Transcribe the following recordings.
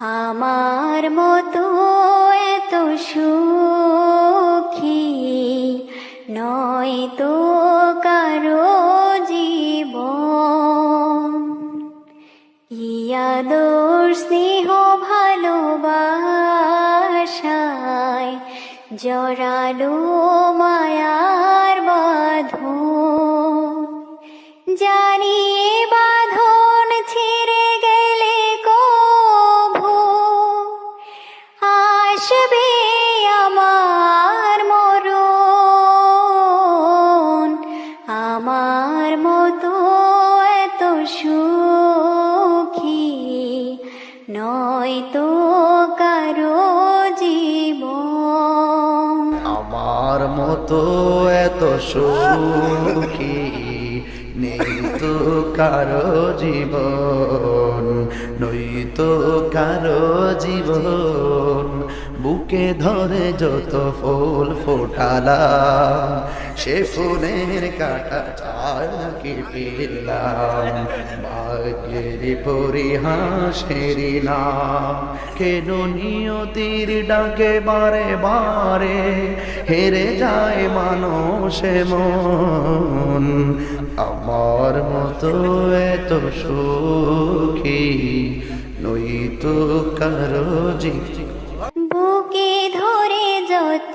আমার মতো এত সুখী নয় তো কারও জীবন। ইয়াদোর স্নেহ, ভালোবাসায় জড়ালো মায়ার বাঁধন। জানি মতো এত সুখী নেই তো কারও জীবন, নই তো কারও জীবন। বুকে ধরে যত ফুল ফোটালাম সে ফুলের কাটা চারকে পেলাম ভাগ্যের পরিহাসেরি নাম কেন নিয়তির ডাকে বারে বারে হেরে যায় মানুষ মন আমার মতো এত সুখী নই তো কারও বুকে ধরে যত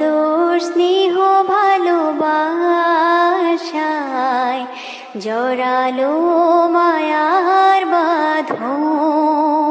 আদর স্নেহ ভালোবাসায় জড়ালো মায়ার বাঁধন।